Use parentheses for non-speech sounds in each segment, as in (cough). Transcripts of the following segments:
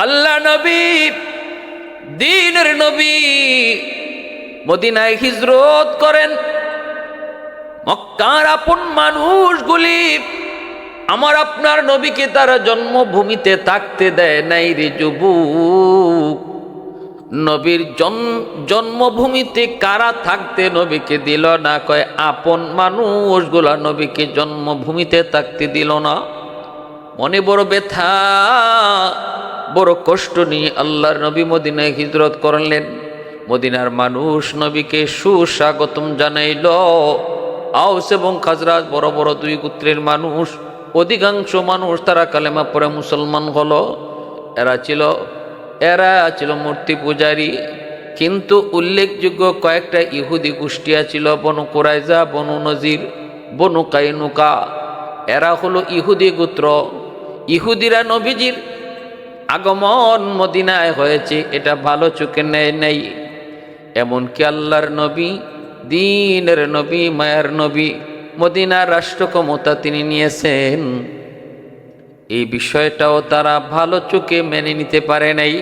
আল্লাহ নবী, দিনের নবী মদিনায় হিজরত করেন। মক্কার আপন মানুষগুলি আমার আপনার নবীকে তারা জন্মভূমিতে থাকতে দেয় নাই রে যুবক। নবীর জন- জন্মভূমিতে কারা থাকতে নবীকে দিল না? কয়, আপন মানুষগুলা নবীকে জন্মভূমিতে থাকতে দিল না। মনে বড় ব্যথা। বড় কষ্ট নিয়ে আল্লাহর নবী মদিনায় হিজরত করলেন। মদিনার মানুষ নবীকে সুস্বাগতম জানাইল। আউস এবং খাজরাজ বড় বড় দুই গোত্রের মানুষ, অধিকাংশ মানুষ তারা কালেমা পরে মুসলমান হলো। এরা ছিল এরা ছিল মূর্তি পূজারী। কিন্তু উল্লেখযোগ্য কয়েকটা ইহুদি গোষ্ঠীয়া ছিল বনু কোরাইজা, বনু নজির, বনু কাইনুকা। এরা হলো ইহুদি গোত্র। ইহুদিরা নবীজির আগমন মদিনায় হয়েছে, এটা ভালো চোখে নেয় নেই। এমনকি আল্লাহর নবী, দিনের নবী, মায়ার নবী, মদিনার রাষ্ট্র ক্ষমতা তিনি নিয়েছেন। এই বিষয়টাও তারা ভালো চোখে মেনে নিতে পারে নাই।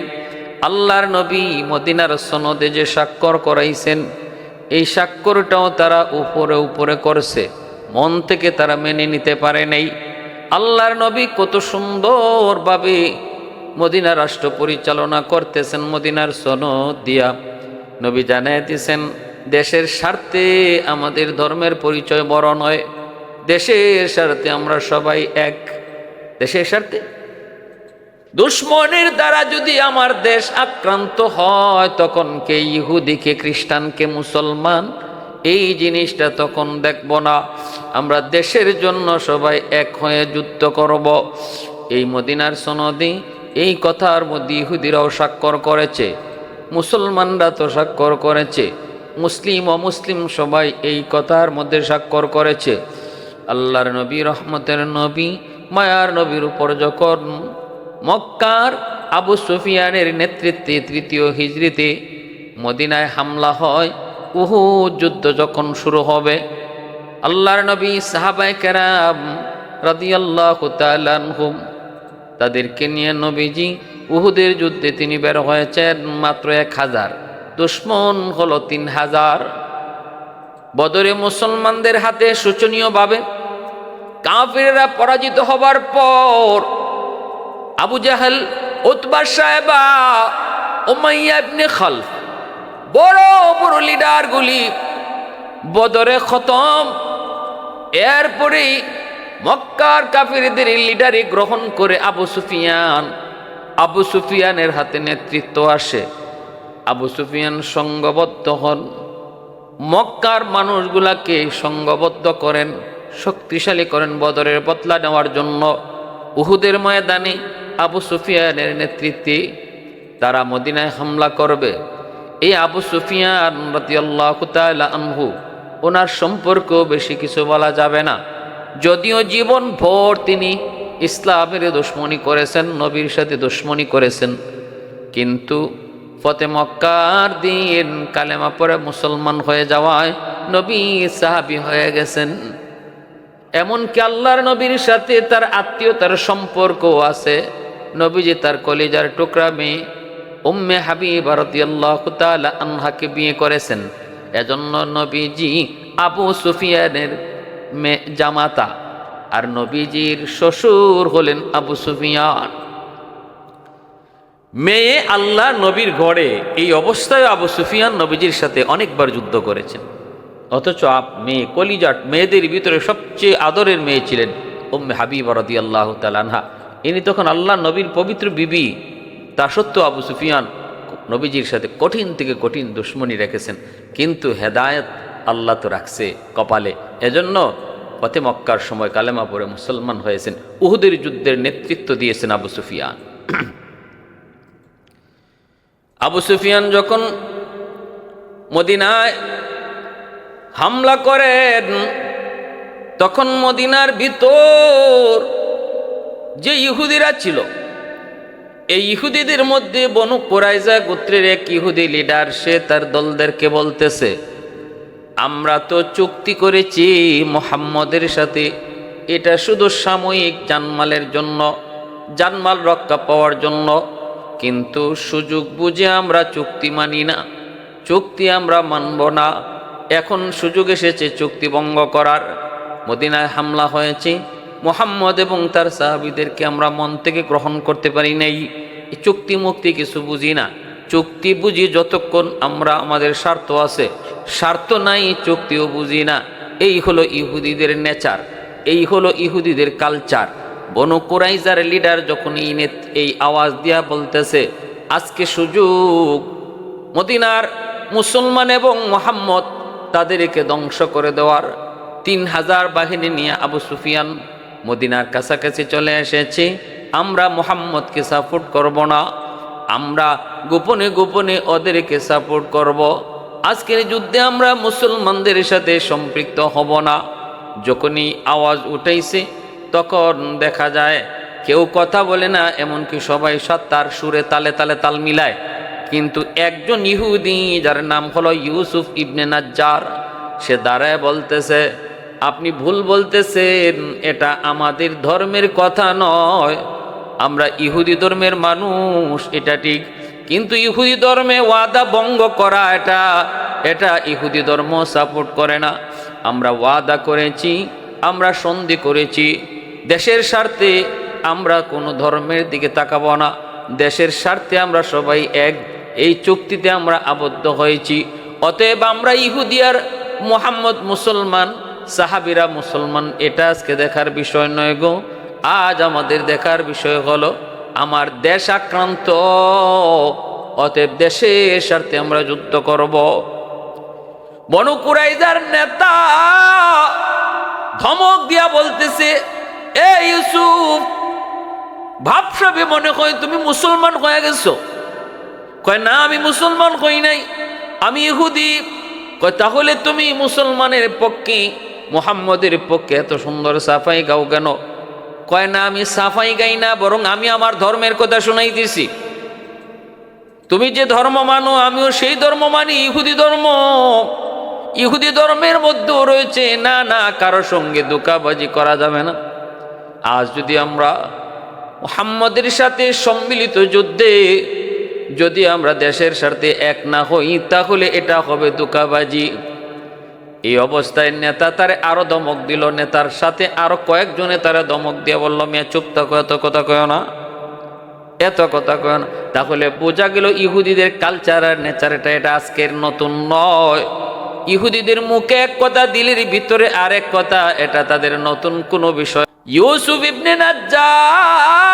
আল্লাহর নবী মদিনার সনদে যে স্বাক্ষর করাইছেন, এই স্বাক্ষরটাও তারা উপরে উপরে করছে। মন থেকে তারা মেনে নিতে পারে নাই। আল্লাহর নবী কত সুন্দরভাবে মদিনা রাষ্ট্র পরিচালনা করতেছেন মদিনার সনদ দিয়া। নবী জানাই দিয়েছেন দেশের স্বার্থে আমাদের ধর্মের পরিচয় বড় নয়। দেশের স্বার্থে আমরা সবাই এক। দেশের স্বার্থে? দুশ্মনের দ্বারা যদি আমার দেশ আক্রান্ত হয়, তখন কে ইহুদি, কে খ্রিস্টান, কে মুসলমান? এই জিনিসটা তখন দেখব না। আমরা দেশের জন্য সবাই এক হয়ে যুদ্ধ করব। এই মদিনার সনদে এই কথার মধ্যে ইহুদিরাও স্বাক্ষর করেছে, মুসলমানরা তো স্বাক্ষর করেছে, মুসলিম ও মুসলিম সবাই এই কথার মধ্যে স্বাক্ষর করেছে। আল্লাহর নবী, রহমতের নবী, মায়ার নবীর উপর যখন মক্কার আবু সুফিয়ানের নেতৃত্বে তৃতীয় হিজড়িতে মদিনায় হামলা হয় উহু যুদ্ধ যখন শুরু হবে, আল্লাহর নবী সাহাবাই কেরাম রাদিয়াল্লাহু আনহুম তাদেরকে নিয়ে নবীজি উহুদের যুদ্ধে তিনি বের হয়েছেন মাত্র এক হাজার। দুশ্মন হলো তিন হাজার। বদরে মুসলমানদের হাতে শোচনীয়ভাবে কাফিরেরা পরাজিত হবার পর আবু জাহেল, উতবা সাহেবা ওমাইয়া ইবনে খালফ বড় বড় লিডারগুলি বদরে খতম। এরপরেই মক্কার কাফিরদের লিডারে গ্রহণ করে আবু সুফিয়ান, আবু সুফিয়ানের হাতে নেতৃত্ব আসে। আবু সুফিয়ান সঙ্গবদ্ধ হন। মক্কার মানুষগুলাকে সঙ্গবদ্ধ করেন, শক্তিশালী করেন, বদরের বদলা নেওয়ার জন্য। উহুদের ময়দানে আবু সুফিয়ানের নেতৃত্বে তারা মদিনায় হামলা করবে। এই আবু সুফিয়ান রতিয়াল্লাহ আনহু, ওনার সম্পর্ক বেশি কিছু বলা যাবে না। যদিও জীবন ভোর তিনি ইসলামের দুশ্মনী করেছেন, নবীর সাথে দুশ্মনী করেছেন। কিন্তু ফতে মক্কার দিন কালেমা পরে মুসলমান হয়ে যাওয়ায় নবী সাহাবি হয়ে গেছেন। এমনকি আল্লাহর নবীর সাথে তার আত্মীয়তার সম্পর্কও আছে। নবীজি তার কলিজার টুকরা মেয়ে উম্মে রাদিয়াল্লাহু তাআলা আনহাকে বিয়ে করেছেন। এজন্য নবীজি আবু সুফিয়ানের জামাতা। আর নবীজির শ্বশুর হলেন আবু সুফিয়ান। মেয়ে আল্লাহ নবীর ঘরে এই অবস্থায় আবু সুফিয়ান নবীজির সাথে অনেকবার যুদ্ধ করেছেন। অথচ আপ মেয়ে কলিজাট মেয়েদের ভিতরে সবচেয়ে আদরের মেয়ে ছিলেন উম্মে হাবিব রদি আল্লাহ তালানহা ইনি তখন আল্লাহ নবীর পবিত্র বিবি। তা সত্ত্বেও আবু সুফিয়ান নবীজির সাথে কঠিন থেকে কঠিন দুশ্মনী রেখেছেন। কিন্তু হেদায়ত আল্লাহ তো রাখছে কপালে। এজন্য পথে মক্কার সময় কালেমা পরে মুসলমান হয়েছেন। উহুদের যুদ্ধের নেতৃত্ব দিয়েছেন আবু সুফিয়ান। (clears throat) আবু সুফিয়ান যখন মদিনায় হামলা করেন, তখন মদিনার ভিতর যে ইহুদিরা ছিল, এই ইহুদিদের মধ্যে বনু কোরাইজা গোত্রের এক ইহুদি লিডার সে তার দলদেরকে বলতেছে আমরা তো চুক্তি করেছি মোহাম্মদের সাথে। এটা শুধু সাময়িক জানমালের জন্য, জানমাল রক্ষা পাওয়ার জন্য। কিন্তু সুযোগ বুঝে আমরা চুক্তি মানি না। চুক্তি আমরা মানব না। এখন সুযোগ এসেছে চুক্তি ভঙ্গ করার। মদিনায় হামলা হয়েছে। মোহাম্মদ এবং তার সাহাবিদেরকে আমরা মন থেকে গ্রহণ করতে পারি নাই। চুক্তি মুক্তি কিছু বুঝি না। চুক্তি বুঝি যতক্ষণ আমরা আমাদের স্বার্থ আছে। স্বার্থ নাই, চুক্তিও বুঝি না। এই হলো ইহুদিদের নেচার, এই হলো ইহুদিদের কালচার। বনু কুরাইজার লিডার যখন এই আওয়াজ দিয়া বলতেছে, আজকে সুযোগ, মদিনার মুসলমান এবং মোহাম্মদ তাদেরকে ধ্বংস করে দেওয়ার তিন হাজার বাহিনী নিয়ে আবু সুফিয়ান মদিনার কাছাকাছি চলে এসেছে। আমরা মোহাম্মদকে সাপোর্ট করব না। আমরা গোপনে গোপনে ওদেরকে সাপোর্ট করব। আজকের যুদ্ধে আমরা মুসলমানদের সাথে সম্পৃক্ত হব না। যখনই আওয়াজ উঠাইছে তখন দেখা যায়, কেউ কথা বলে না, এমনকি সবাই সত্তার সুরে তালে তালে তাল মিলায়। কিন্তু একজন ইহুদি, যার নাম হলো ইউসুফ ইবনে নাজ্জার, সে দাঁড়ায় বলতেছে, আপনি ভুল বলতেছেন, এটা আমাদের ধর্মের কথা নয়। আমরা ইহুদি ধর্মের মানুষ, এটা ঠিক। কিন্তু ইহুদি ধর্মে ওয়াদা ভঙ্গ করা, এটা এটা ইহুদি ধর্ম সাপোর্ট করে না। আমরা ওয়াদা করেছি, আমরা সন্ধি করেছি। দেশের স্বার্থে আমরা কোনো ধর্মের দিকে তাকাবো না। দেশের স্বার্থে আমরা সবাই এক। এই চুক্তিতে আমরা আবদ্ধ হয়েছি। অতএব আমরা ইহুদিয়ার মোহাম্মদ মুসলমান, সাহাবিরা মুসলমান, এটা আজকে দেখার বিষয় নয় গো। আজ আমাদের দেখার বিষয় হলো, আমার দেশ আক্রান্ত, অতএব দেশের স্বার্থে আমরা যুদ্ধ করব। বনু কুরাইজার নেতা ধমক দিয়া বলতেছে, এ ইউসুফ ভাবসাবে মনে হয় তুমি মুসলমান হয়ে গেছো? কয়, না, আমি মুসলমান হই নাই, আমি ইহুদি। কয়, তাহলে তুমি মুসলমানের পক্ষে, মুহাম্মদের পক্ষে এত সুন্দর সাফাই গাও কেন? কয়, না, আমি সাফাই গাই না, বরং আমি আমার ধর্মের কথা শোনাই দিছি। তুমি যে ধর্ম মানো, আমিও সেই ধর্ম মানি, ইহুদি ধর্ম। ইহুদি ধর্মের মধ্যেও রয়েছে, না না, কারও সঙ্গে দোকাবাজি করা যাবে না। আজ যদি আমরা মোহাম্মদের সাথে সম্মিলিত যুদ্ধে যদি আমরা দেশের স্বার্থে এক না হই, তাহলে এটা হবে দোকাবাজি এই অবস্থায় নেতা তারে আরও দমক দিল, নেতার সাথে আরও কয়েকজনে তারা দমক দিয়ে বলল, মেয়ে, চুপ থাকো, এত কথা কয় না, এত কথা কয় না। তাহলে বোঝা গেল ইহুদিদের কালচার আর নেচার এটা এটা আজকের নতুন নয়। ইহুদিদের মুখে এক কথা, দিলের ভিতরে আরেক কথা, এটা তাদের নতুন কোনো বিষয়। ইউসুফ ইবনে নাজ্জার,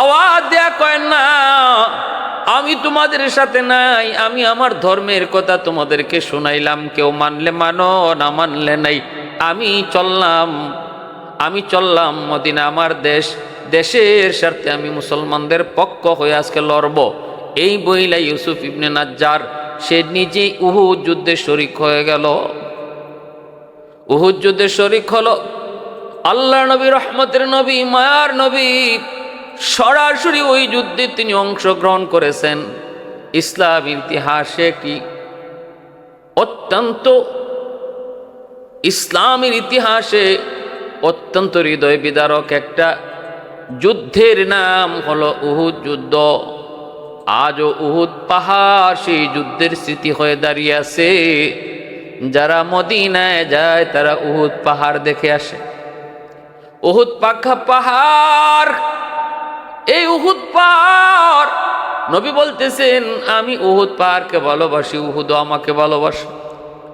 আওয়াজ দেয়া কয় না আমি তোমাদের সাথে নাই, আমি আমার ধর্মের কথা তোমাদেরকে শুনাইলাম। কেউ মানলে মানো, না মানলে নাই। আমি চললাম আমি চললাম মদিনা আমার দেশ। দেশের স্বার্থে আমি মুসলমানদের পক্ষ হয়ে আজকে লড়ব। এই বইলা ইউসুফ ইবনে নাজ্জার, সে নিজেই উহু যুদ্ধে শরিক হয়ে গেল। উহুদ যুদ্ধে শরিক হলো আল্লাহ নবী, রহমতের নবী, মায়ার নবী। সরাসরি ওই যুদ্ধে তিনি অংশগ্রহণ করেছেন। ইসলাম ইতিহাসে একটি অত্যন্ত, ইসলামের ইতিহাসে অত্যন্ত হৃদয় বিদারক একটা যুদ্ধের নাম হলো উহুদ যুদ্ধ। আজও উহুদ পাহাড় সেই যুদ্ধের স্মৃতি হয়ে দাঁড়িয়ে আছে। যারা মদিনায় যায়, তারা উহুদ পাহাড় দেখে আসে। উহুদ পাখা পাহাড় এই উহুদ পাহাড় নবী বলতেছেন, আমি উহুদ পাহাড়কে ভালোবাসি উহুদও আমাকে ভালোবাসে।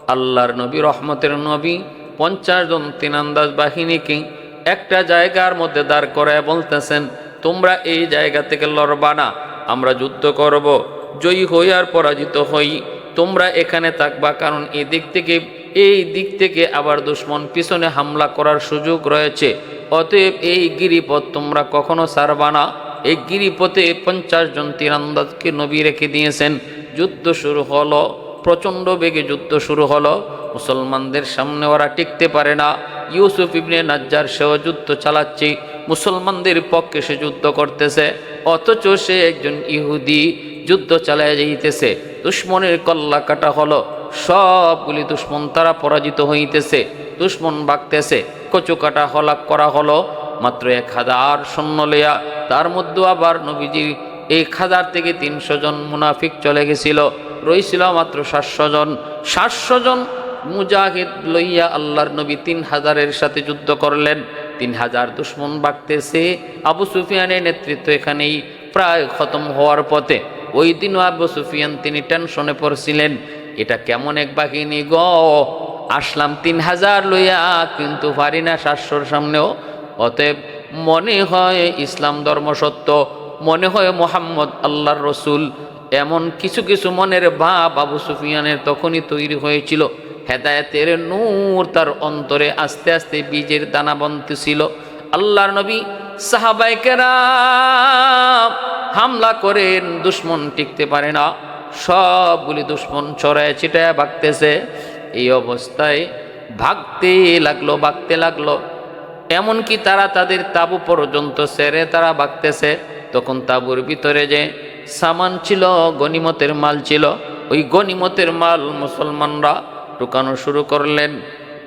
আল্লাহর নবী, রহমতের নবী, পঞ্চাশ জন তিনান্দাজ বাহিনীকে একটা জায়গার মধ্যে দাঁড় করায় বলতেছেন, তোমরা এই জায়গা থেকে লড়বা না, আমরা যুদ্ধ করব, জয়ী হই আর পরাজিত হই। তোমরা এখানে থাকবা, কারণ এদিক থেকে, এই দিক থেকে আবার দুশ্মন পিছনে হামলা করার সুযোগ রয়েছে। অতএব এই গিরিপথ তোমরা কখনো ছাড়বা না। এই গিরিপথে পঞ্চাশ জন তীরান্দাজকে নবী রেখে দিয়েছেন। যুদ্ধ শুরু হলো, প্রচণ্ড বেগে যুদ্ধ শুরু হলো। মুসলমানদের সামনে ওরা টিকতে পারে না। ইউসুফ ইবনে নাজ্জার সেও যুদ্ধ চালাচ্ছে, মুসলমানদের পক্ষে সে যুদ্ধ করতেছে। অথচ সে একজন ইহুদি, যুদ্ধ চালায় যাইতেছে। দুশ্মনের কল্লা কাটা হলো, সবগুলি দুশ্মন তারা পরাজিত হইতেছে। দুশ্মন বাগতেছে। কচু কাটা হলাক করা হলো, মাত্র এক হাজার সৈন্য লইয়া। তার মধ্যে আবার নবীজি এক হাজার থেকে তিনশো জন মুনাফিক চলে গেছিল। রইছিল মাত্র সাতশো জন। সাতশো জন মুজাহিদ লইয়া আল্লাহর নবী তিন হাজারের সাথে যুদ্ধ করলেন। তিন হাজার দুশ্মন বাগতেছে। আবু সুফিয়ানের নেতৃত্ব এখানেই প্রায় খতম হওয়ার পথে। ওই দিনও আবু সুফিয়ান তিনি টেনশনে পড়ছিলেন, এটা কেমন এক বাহিনী গ? আসলাম তিন হাজার লইয়া, কিন্তু পারি না সাতশোর সামনেও। অতএব মনে হয় ইসলাম ধর্ম সত্য, মনে হয় মোহাম্মদ আল্লাহর রসুল। এমন কিছু কিছু মনের ভাব আবু সুফিয়ানের তখনই তৈরি হয়েছিল। হেদায়েতের নূর তার অন্তরে আস্তে আস্তে বীজের দানা বনতেছিল আল্লাহর নবী সাহাবাইকেরা হামলা করেন, দুশ্মন টিকতে পারে না। সবগুলি দুশ্মন ছড়ায় ছিটায় ভাগতেছে এই অবস্থায় ভাগতে লাগল ভাগতে লাগল। এমনকি তারা তাদের তাবু পর্যন্ত সেরে তারা ভাগতেছে তখন তাবুর ভিতরে যে সামান ছিল, গনিমতের মাল ছিল, ওই গনিমতের মাল মুসলমানরা ঢুকানো শুরু করলেন।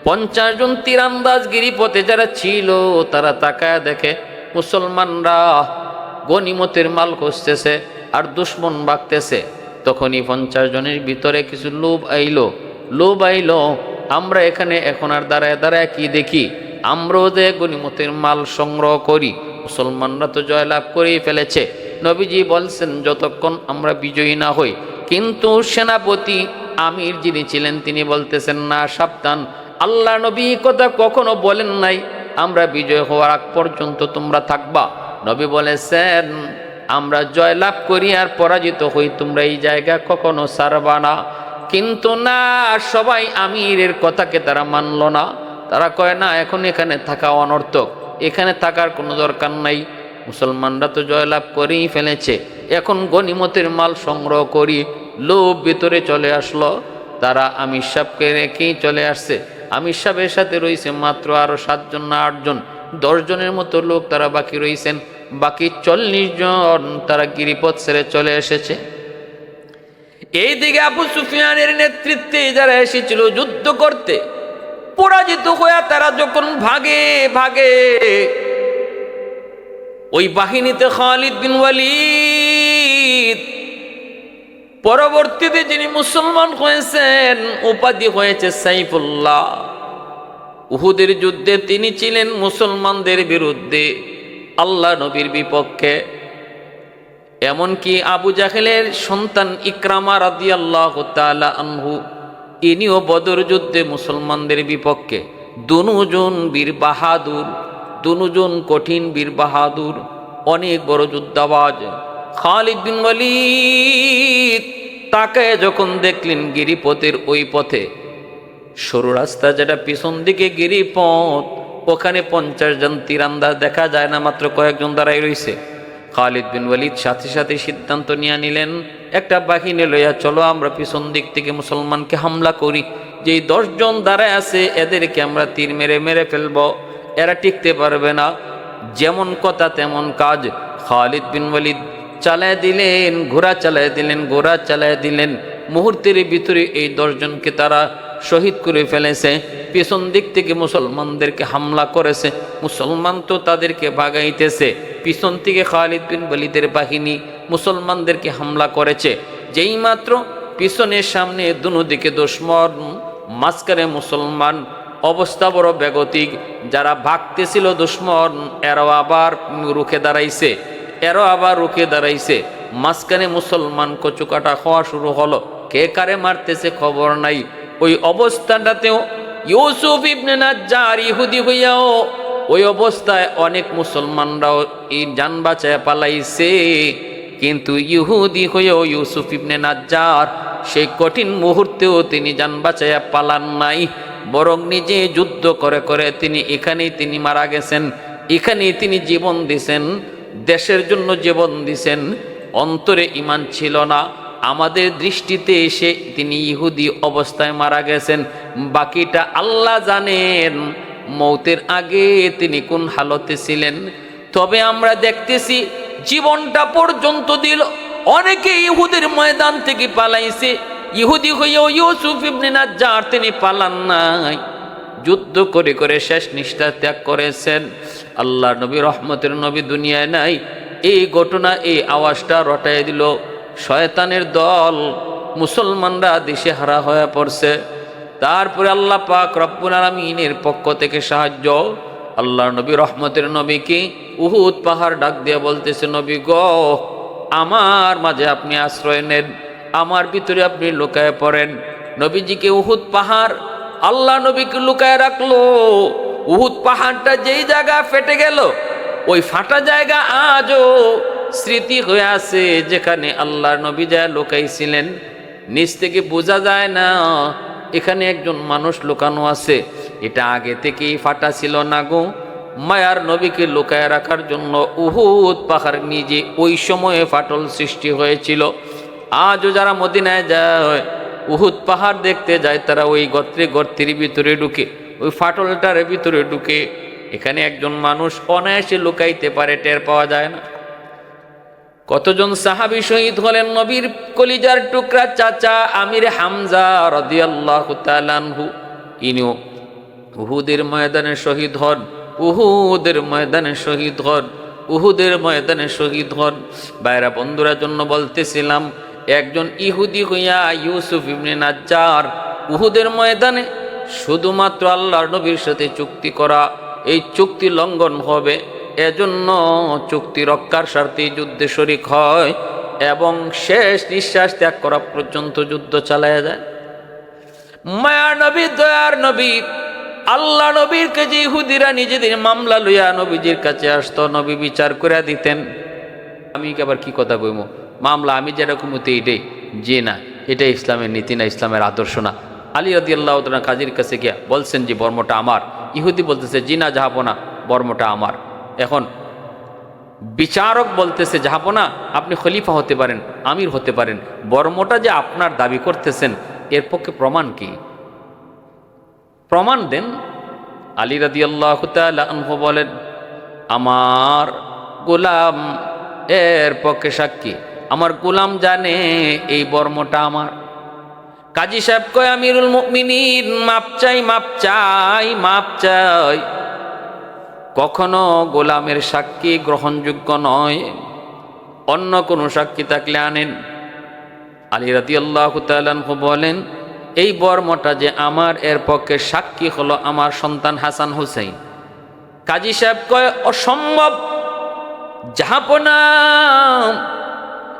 পঞ্চাশ জন তীরান্দাজ গিরিপথে যারা ছিল, তারা তাকায় দেখে মুসলমানরা গনিমতের মাল খুঁজতেছে আর দুশ্মন বাগতেছে। তখনই পঞ্চাশ জনের ভিতরে কিছু লোভ আইলো। লোভ লো, আমরা এখানে এখন আর দাঁড়ায় দাঁড়ায় কি দেখি? আমরাও যে গনিমতের মাল সংগ্রহ করি, মুসলমানরা তো জয়লাভ করেই ফেলেছে। নবীজি বলছেন, যতক্ষণ আমরা বিজয়ী না হই, কিন্তু সেনাপতি আমির যিনি ছিলেন, তিনি বলতেছেন, না, সাবধান। আল্লাহ নবী কথা কখনো বলেন নাই, আমরা বিজয় হওয়ার আগ পর্যন্ত তোমরা থাকবা। নবী বলেছেন, আমরা জয়লাভ করি আর পরাজিত হই, তোমরা এই জায়গা কখনো সারবা না। কিন্তু না, সবাই আমিরের কথাকে তারা মানল না। তারা কয়, না, এখন এখানে থাকা অনর্থক। এখানে থাকার কোনো দরকার নাই। মুসলমানরা তো জয়লাভ করেই ফেলেছে। এখন গনিমতের মাল সংগ্রহ করি। লোভ ভিতরে চলে আসলো। তারা আমির সাহেবকে রেখেই চলে আসছে। আমির সাহেবের সাথে রয়েছে মাত্র আরও সাতজন না আটজন। দশজনের মতো লোক তারা বাকি রয়েছেন। বাকি চল্লিশ জন তারা গিরিপথ ছেড়ে চলে এসেছে। এই দিকে আবু সুফিয়ানের নেতৃত্বে যারা এসেছিল যুদ্ধ করতে, পরাজিত হয়ে তারা যখন ভাগে ভাগে, ওই বাহিনীতে খালিদ বিন ওয়ালিদ, পরবর্তীতে যিনি মুসলমান হয়েছেন, উপাধি হয়েছে সাইফুল্লাহ। উহুদের যুদ্ধে তিনি ছিলেন মুসলমানদের বিরুদ্ধে, আল্লাহ নবীর বিপক্ষে। এমনকি আবু জাহেলের সন্তান ইকরামা রাদি আল্লাহ আনহু, ইনিও বদর যুদ্ধে মুসলমানদের বিপক্ষে। দুজন বীর বাহাদুর দুজন কঠিন বীর বাহাদুর, অনেক বড় যুদ্ধাবাজ। খালিদ বিন তাকে যখন দেখলেন গিরিপথের ওই পথে, সরু রাস্তা যেটা পিছন দিকে গিরিপথ, ওখানে পঞ্চাশ জন তীরান্দাজ দেখা যায় না, মাত্র কয়েকজন দাঁড়াই রয়েছে খালিদ বিন ওয়ালিদ সাথে সাথে সিদ্ধান্ত নিয়ে নিলেন, একটা বাহিনী লইয়া চলো, আমরা পিছন দিক থেকে মুসলমানকে হামলা করি। যেই দশজন দাঁড়ায় আছে, এদেরকে আমরা তীর মেরে মেরে ফেলব। এরা টিকতে পারবে না। যেমন কথা, তেমন কাজ। খালিদ বিন ওয়ালিদ চালায় দিলেন, ঘোড়া চালায় দিলেন, ঘোড়া চালায় দিলেন। মুহূর্তের ভিতরে এই দশজনকে তারা শহীদ করে ফেলেছে, পেছন দিক থেকে মুসলমানদেরকে হামলা করেছে, মুসলমান তো তাদেরকে ভাগাইতেছে। পিছন থেকে খালিদ বিন বলিদের বাহিনী মুসলমানদেরকে হামলা করেছে। যেই মাত্র পিছনের সামনে দুনো দিকে দুশ্মন, মাঝখানে মুসলমান, অবস্থা বড় বেগতিক। যারা ভাগতেছিল দুশ্মন, এরাও আবার রুখে দাঁড়াইছে, এরাও আবার রুখে দাঁড়াইছে। মাঝখানে মুসলমান কচুকাটা হওয়া শুরু হলো। কে কারে মারতেছে খবর নাই। ওই অবস্থাটাতেও ইউসুফ ইবনে নাজ্জার ইহুদি হইয়াও ওই অবস্থায় অনেক মুসলমানরাও এই যান বাঁচায় পালাইছে। কিন্তু ইহুদি হয়েও ইউসুফ ইবনে নাজ্জার সেই কঠিন মুহূর্তেও তিনি যান বাঁচাইয়া পালান নাই, বরং নিজে যুদ্ধ করে করে তিনি এখানেই তিনি মারা গেছেন, এখানেই তিনি জীবন দিছেন, দেশের জন্য জীবন দিছেন, অন্তরে ইমান ছিল না। আমাদের দৃষ্টিতে এসে তিনি ইহুদি অবস্থায় মারা গেছেন। বাকিটা আল্লাহ জানেন। মৌতের আগে তিনি কোন হালতে ছিলেন। তবে আমরা দেখতেছি জীবনটা পর্যন্ত দিল। অনেকে ইহুদের ময়দান থেকে পালাইছে। ইহুদি হইয়াও ইউসুফ ইবনে নাজ্জার তিনি পালান নাই। যুদ্ধ করে করে শেষ নিষ্ঠা ত্যাগ করেছেন। আল্লাহ নবী রহমতের নবী দুনিয়ায় নাই। এই ঘটনা, এই আওয়াজটা রটাই দিল। শয়তানের দল মুসলমানরা দিশে হারা হয়ে পড়ছে। তারপরে আল্লাহ পাক রব্বুল আলমিনের পক্ষ থেকে সাহায্য আল্লাহ নবী, রহমতের নবীকে উহুদ পাহাড় ডাক দিয়ে বলতেছে, নবী গ, আমার মাঝে আপনি আশ্রয় নেন, আমার ভিতরে আপনি লুকায় পড়েন। নবীজিকে উহুদ পাহাড়, আল্লাহ নবীকে লুকায় রাখল। উহুদ পাহাড়টা যেই জায়গা ফেটে গেল, ওই ফাটা জায়গা আজও স্মৃতি হয়ে আছে যেখানে আল্লাহর নবী যা লুকাইছিলেন নিচ থেকে বোঝা যায় না, এখানে একজন মানুষ লুকানো আছে। এটা আগে থেকেই ফাটা ছিল না গো। মায়ার নবীকে লুকায় রাখার জন্য উহুদ পাহাড় নিজে ওই সময়ে ফাটল সৃষ্টি হয়েছিল। আজও যারা মদিনায় যায়, উহুদ পাহাড় দেখতে যায়, তারা ওই গর্তে গর্তের ভিতরে ঢুকে, ওই ফাটলটার ভিতরে ঢুকে, এখানে একজন মানুষ অনায়াসে লুকাইতে পারে, টের পাওয়া যায় না। কতজন সাহাবি শহীদ হলেন নবীর কলিজার টুকরা চাচা আমির হামজা রদিয়াল্লাহ ইনিও উহুদের ময়দানে শহীদ হন, উহুদের ময়দানে শহীদ হন, উহুদের ময়দানে শহীদ হন। বাইরা বন্ধুরা, জন্য বলতেছিলাম, একজন ইহুদি হইয়া ইউসুফ ইবনে নাজ্জার উহুদের ময়দানে শুধুমাত্র আল্লাহর নবীর সাথে চুক্তি করা, এই চুক্তি লঙ্ঘন হবে। এজন্য চুক্তি রক্ষার স্বার্থে যুদ্ধে শরিক হয় এবং শেষ নিঃশ্বাস ত্যাগ করা পর্যন্ত যুদ্ধ চালায়া যায়। মায়া নবী, দয়ার নবী, আল্লাহ নবীর কাছে ইহুদিরা নিজেদের মামলা লইয়া নবীজির কাছে আসত, নবী বিচার করে দিতেন, আমি আবার কি কথা কইব? মামলা আমি যেরকম হতে এটাই যে না এটা ইসলামের নীতি না, ইসলামের আদর্শ না। আলী রদি আল্লাহ কাজীর কাছে গিয়া বলছেন যে, বর্মটা আমার। ইহুদি বলতেছে জি না যাব না, বর্মটা আমার। এখন বিচারক বলতেছে যাব না আপনি খলিফা হতে পারেন, আমির হতে পারেন, বর্মটা যে আপনার দাবি করতেছেন, এর পক্ষে প্রমাণ কি? প্রমাণ দেন। আলী রাদি আল্লাহ বলেন, আমার গোলাম এর পক্ষে সাক্ষী। আমার গোলাম জানে এই বর্মটা আমার। কাজী সাহেব কয়, আমিরুল মুমিনিন, মাপ চাই মাপ চাই মাপ চাই। কখনো গোলামের সাক্ষী গ্রহণযোগ্য নয়। অন্য কোনো সাক্ষী থাকলে আনেন। আলী রাতি আল্লাহ বলেন, এই বর্মটা যে আমার এর পক্ষে সাক্ষী হলো আমার সন্তান হাসান হুসাইন। কাজী সাহেব কয়, অসম্ভব। যাহাপনা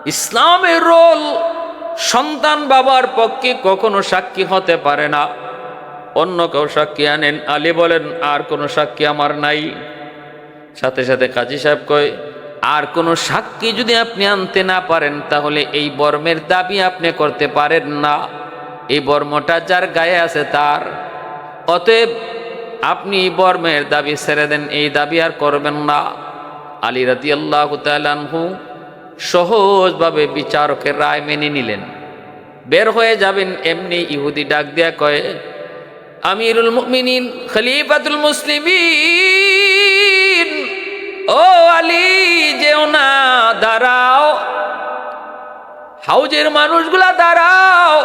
ইসলামের রোল সন্তান বাবার পক্ষে কখনো সাক্ষী হতে পারে না। অন্য কেউ সাক্ষী আনেন, আলী বলেন, আর কোনো সাক্ষী আমার নাই। সাথে সাথে কাজী সাহেব কয়, আর কোনো সাক্ষী যদি আপনি আনতে না পারেন, তাহলে এই বর্মের দাবি আপনি করতে পারেন না। এই বর্মটা যার গায়ে আছে তার। অতএব আপনি বর্মের দাবি ছেড়ে দেন, এই দাবি আর করবেন না। আলী রাতি আল্লাহ তালহু সহজভাবে বিচারকের রায় মেনে নিলেন। বের হয়ে যাবেন, এমনি ইহুদি ডাক দেয়া কয়ে আমিরুল মুমিনিন, খলিফাতুল মুসলিমিন। ও আলী, যেও না, দাঁড়াও। হাউজের মানুষগুলা দাঁড়াও।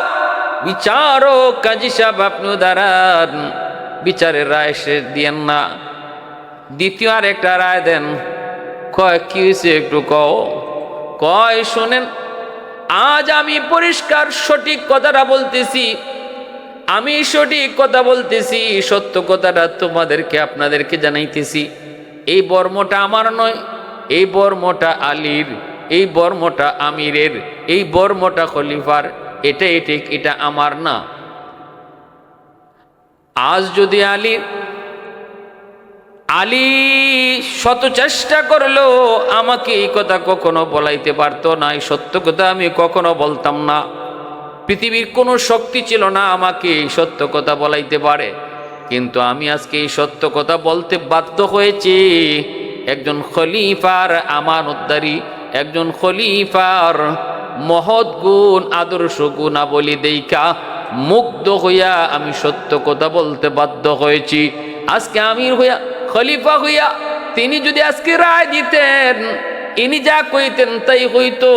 বিচারক কাজী সাহেব, আপনিও দাঁড়ান। বিচারের রায় সে দিয়েন না। দ্বিতীয় আর একটা রায় দেন। কয়, কি হয়েছে একটু কও। কয়, শোনেন, আজ আমি পরিষ্কার সঠিক কথাটা বলতেছি। আমি সঠিক কথা বলতেছি, সত্য কথাটা তোমাদেরকে আপনাদেরকে জানাইতেছি। এই বর্মটা আমার নয়, এই বর্মটা আলীর, এই বর্মটা আমিরের, এই বর্মটা খলিফার এটা এটি এটা আমার না। আজ যদি আলীর আলী শত চেষ্টা করলেও আমাকে এই কথা কখনো বলাইতে পারতো না, এই সত্য কথা আমি কখনো বলতাম না। পৃথিবীর কোনো শক্তি ছিল না আমাকে এই সত্য কথা বলাইতে পারে। কিন্তু আমি আজকে এই সত্য কথা বলতে বাধ্য হয়েছি। একজন খলিফার আমানতদারি, একজন খলিফার মহৎ গুণ, আদর্শ গুণাবলী দেইকা মুগ্ধ হইয়া আমি সত্য কথা বলতে বাধ্য হয়েছি। আজকে আমির হইয়া, খলিফা হইয়া তিনি যদি আজকে রায় দিতেন, ইনি যা কইতেন তাই হইতো।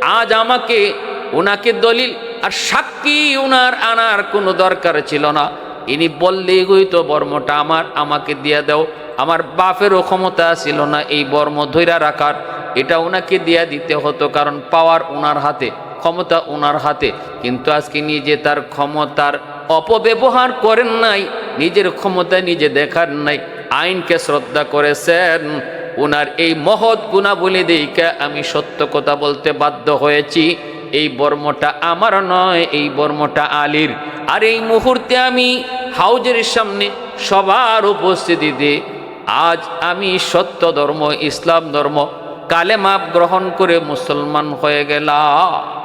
আজ আমাকে ওনাকে দলিল আর সাক্ষী উনার আনার কোনো দরকার ছিল না। ইনি বললেই গই তো বর্মটা আমার, আমাকে দিয়ে দাও। আমার বাপেরও ক্ষমতা ছিল না এই বর্ম ধৈরা রাখার। এটা ওনাকে দিয়া দিতে হতো, কারণ পাওয়ার ওনার হাতে, ক্ষমতা ওনার হাতে। কিন্তু আজকে নিজে তার ক্ষমতার অপব্যবহার করেন নাই, নিজের ক্ষমতা নিজে দেখার নাই, আইনকে শ্রদ্ধা করেছেন। ওনার এই মহৎ গুণাবলী দিকে আমি সত্য কথা বলতে বাধ্য হয়েছি। এই বর্মটা আমার নয় এই বর্মটা আলীর আর এই মুহূর্তে আমি হাউজের সামনে সবার উপস্থিতিতে আজ আমি সত্য ধর্ম ইসলাম ধর্ম কালেমাপ গ্রহণ করে মুসলমান হয়ে গেলাম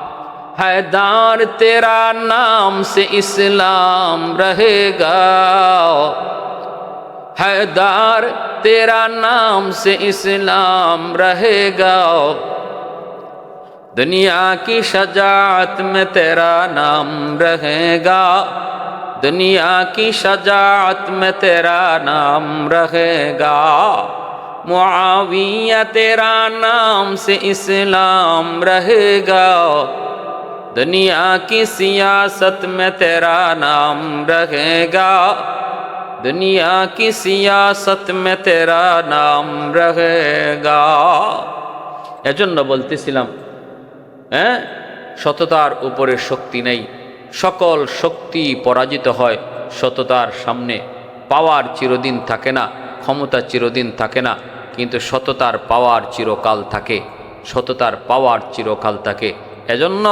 हैदार तेरा नाम से इस्लाम रहेगा हैदार तेरा नाम से इस्लाम रहेगा दुनिया की शजात में तेरा नाम रहेगा दुनिया की शजात में तेरा नाम रहेगा मुआविया तेरा नाम से इस्लाम रहेगा दुनिया की सियासत में तेरा नाम रहेगा दुनिया की सियासत में तेरा नाम रहेगा এজন্য বলতেছিলাম হ্যাঁ? সততার উপরে শক্তি নেই। সকল শক্তি পরাজিত হয় সততার সামনে। পাওয়ার চিরদিন থাকে না, ক্ষমতা চিরদিন থাকে না, কিন্তু সততার পাওয়ার চিরকাল থাকে। সততার পাওয়ার চিরকাল থাকে। এজন্য